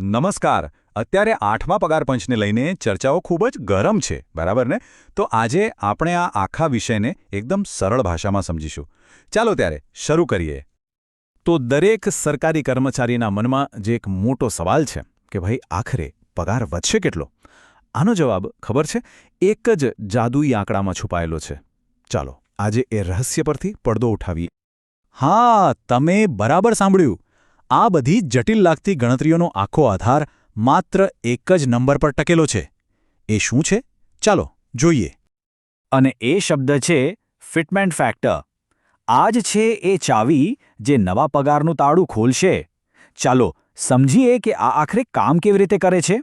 નમસ્કાર. અત્યારે આઠમા પગાર પંચને લઈને ચર્ચાઓ ખૂબ જ ગરમ છે, બરાબર ને? તો આજે આપણે આ આખા વિષયને એકદમ સરળ ભાષામાં સમજીશું. ચાલો ત્યારે શરૂ કરીએ. તો દરેક સરકારી કર્મચારીના મનમાં જે એક મોટો સવાલ છે કે ભાઈ, આખરે પગાર વધશે કેટલો? આનો જવાબ ખબર છે? એક જ જાદુઈ આંકડામાં છુપાયેલો છે. ચાલો, આજે એ રહસ્ય પરથી પડદો ઉઠાવીએ. હા, તમે બરાબર સાંભળ્યું. આ બધી જટિલ લાગતી ગણતરીઓનો આખો આધાર માત્ર એક જ નંબર પર ટકેલો છે. એ શું છે? ચાલો, જોઈએ. અને એ શબ્દ છે ફિટમેન્ટ ફેક્ટર. આ જ છે એ ચાવી જે નવા પગારનું તાળું ખોલશે. ચાલો, સમજીએ કે આ આખરે કામ કેવી રીતે કરે છે.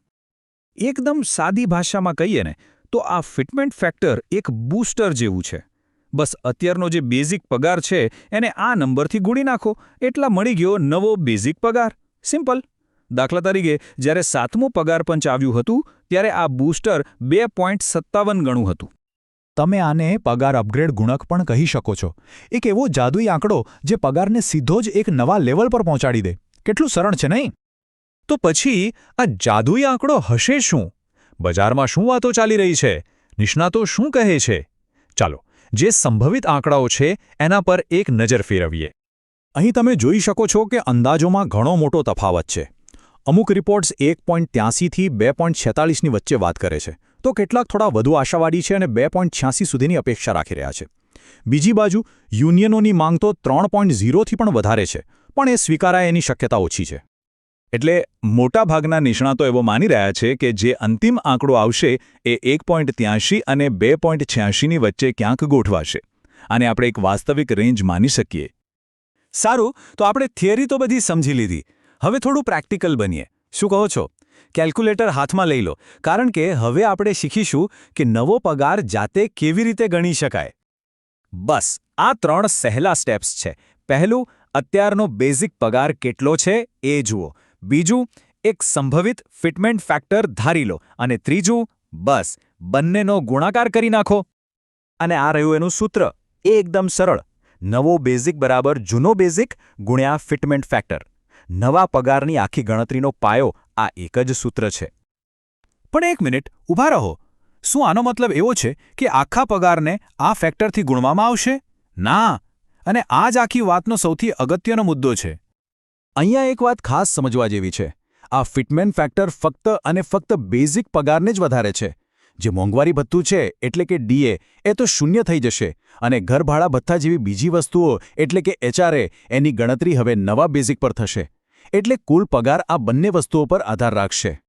એકદમ સાદી ભાષામાં કહીએ ને, તો આ ફિટમેન્ટ ફેક્ટર એક બૂસ્ટર જેવું છે. બસ અત્યારનો જે બેઝિક પગાર છે, એને આ નંબરથી ગુણી નાખો. એટલા મળી ગયો નવો બેઝિક પગાર. સિમ્પલ. દાખલા તરીકે, જ્યારે સાતમું પગાર પંચ આવ્યું હતું, ત્યારે આ બૂસ્ટર બે પોઈન્ટ સત્તાવન ગણું હતું. તમે આને પગાર અપગ્રેડ ગુણક પણ કહી શકો છો. એક એવો જાદુઈ આંકડો જે પગારને સીધો જ એક નવા લેવલ પર પહોંચાડી દે. કેટલું સરળ છે નહીં? તો પછી, આ જાદુઈ આંકડો હશે શું? બજારમાં શું વાતો ચાલી રહી છે? નિષ્ણાતો શું કહે છે? ચાલો જે સંભવિત આંકડાઓ છે, એના પર એક નજર ફેરવીએ. અહીં તમે જોઈ શકો છો કે અંદાજોમાં ઘણો મોટો તફાવત છે. અમુક રિપોર્ટ્સ એક પોઈન્ટ ત્યાસીથી બે પોઈન્ટ છેતાલીસની વચ્ચે વાત કરે છે. તો કેટલાક થોડા વધુ આશાવાદી છે અને બે પોઈન્ટ છ્યાસી સુધીની અપેક્ષા રાખી રહ્યા છે. બીજી બાજુ, યુનિયનોની માંગ તો ત્રણ પોઈન્ટ ઝીરોથી પણ વધારે છે, પણ એ સ્વીકારાય એની શક્યતા ઓછી છે. એટલે મોટાભાગના નિષ્ણાતો એવો માની રહ્યા છે કે જે અંતિમ આંકડો આવશે એ એક અને બે ની વચ્ચે ક્યાંક ગોઠવાશે. અને આપણે એક વાસ્તવિક રેન્જ માની શકીએ. સારું, તો આપણે થિયરી તો બધી સમજી લીધી. હવે થોડું પ્રેક્ટિકલ બનીએ. શું કહો છો? કેલ્ક્યુલેટર હાથમાં લઈ લો. કારણ કે હવે આપણે શીખીશું કે નવો પગાર જાતે કેવી રીતે ગણી શકાય. બસ, આ ત્રણ સહેલા સ્ટેપ્સ છે. પહેલું, અત્યારનો બેઝિક પગાર કેટલો છે એ જુઓ. બીજું, એક સંભવિત ફિટમેન્ટ ફેક્ટર ધારી લો અને ત્રીજું, બસ, બંનેનો ગુણાકાર કરી નાખો. અને આ રહ્યું એનું સૂત્ર. એ એકદમ સરળ. નવો બેઝિક બરાબર જૂનો બેઝિક ગુણ્યા ફિટમેન્ટ ફેક્ટર. નવા પગારની આખી ગણતરીનો પાયો આ એક જ સૂત્ર છે. પણ એક મિનિટ, ઊભા રહો. શું આનો મતલબ એવો છે કે આખા પગારને આ ફેક્ટરથી ગુણવામાં આવશે? ના. અને આ જ આખી વાતનો સૌથી અગત્યનો મુદ્દો છે. અહીંયા એક વાત ખાસ સમજવા જેવી છે. આ ફિટમેન ફેક્ટર ફક્ત અને ફક્ત બેઝિક પગારને જ વધારે છે. જે મોંઘવારી ભથ્થું છે, એટલે કે ડીએ એ તો શૂન્ય થઈ જશે. અને ઘરભાડા ભથ્થા જેવી બીજી વસ્તુઓ, એટલે કે એચઆરએ એની ગણતરી હવે નવા બેઝિક પર થશે. એટલે કુલ પગાર આ બંને વસ્તુઓ પર આધાર રાખશે.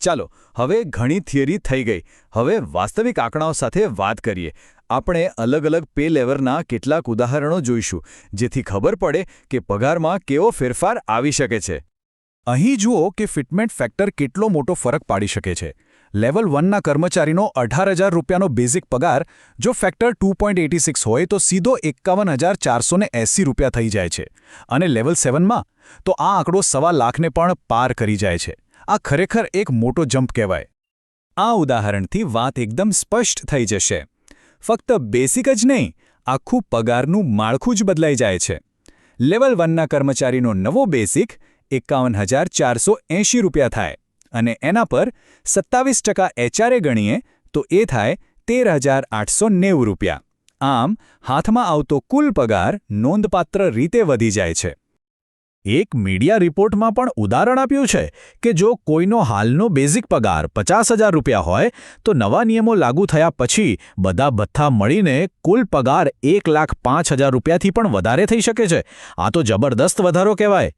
ચાલો, હવે ઘણી થિયરી થઈ ગઈ. હવે વાસ્તવિક આંકડાઓ સાથે વાત કરીએ. આપણે અલગ અલગ પે લેવરના કેટલાક ઉદાહરણો જોઈશું, જેથી ખબર પડે કે પગારમાં કેવો ફેરફાર આવી શકે છે. અહીં જુઓ કે ફિટમેન્ટ ફેક્ટર કેટલો મોટો ફરક પાડી શકે છે. લેવલ વનના કર્મચારીનો અઢાર હજાર રૂપિયાનો બેઝિક પગાર, જો ફેક્ટર ટુ હોય તો સીધો એકાવન હજાર ચારસો રૂપિયા થઈ જાય છે. અને લેવલ સેવનમાં, તો આ આંકડો સવા લાખને પણ પાર કરી જાય છે. આ ખરેખર એક મોટો જમ્પ કહેવાય. આ ઉદાહરણથી વાત એકદમ સ્પષ્ટ થઈ જશે. ફક્ત બેસિક જ નહીં, આખું પગારનું માળખું જ બદલાઈ જાય છે. લેવલ વનના કર્મચારીનો નવો બેસિક એકાવન હજાર ચારસો એંશી રૂપિયા થાય અને એના પર સત્તાવીસ ટકા એચઆરએ ગણીએ તો એ થાય તેર હજાર આઠસો નેવું રૂપિયા. આમ, હાથમાં આવતો કુલ પગાર નોંધપાત્ર રીતે વધી જાય છે. એક મીડિયા રિપોર્ટમાં પણ ઉદાહરણ આપ્યું છે કે જો કોઈનો હાલનો બેઝિક પગાર પચાસ હજાર રૂપિયા હોય, તો નવા નિયમો લાગુ થયા પછી બધા ભથ્થા મળીને કુલ પગાર એક લાખ પાંચ હજાર રૂપિયાથી પણ વધારે થઈ શકે છે. આ તો જબરદસ્ત વધારો કહેવાય.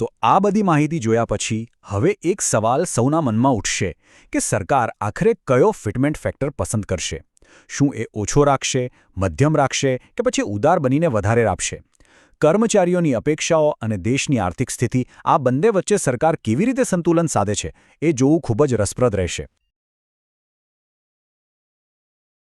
તો આ બધી માહિતી જોયા પછી હવે એક સવાલ સૌના મનમાં ઉઠશે કે સરકાર આખરે કયો ફિટમેન્ટ ફેક્ટર પસંદ કરશે? શું એ ઓછો રાખશે, મધ્યમ રાખશે કે પછી ઉદાર બનીને વધારે આપશે? કર્મચારીઓની અપેક્ષાઓ અને દેશની આર્થિક સ્થિતિ આ બંને વચ્ચે સરકાર કેવી રીતે સંતુલન સાધે છે એ જોવું ખૂબ જ રસપ્રદ રહેશે.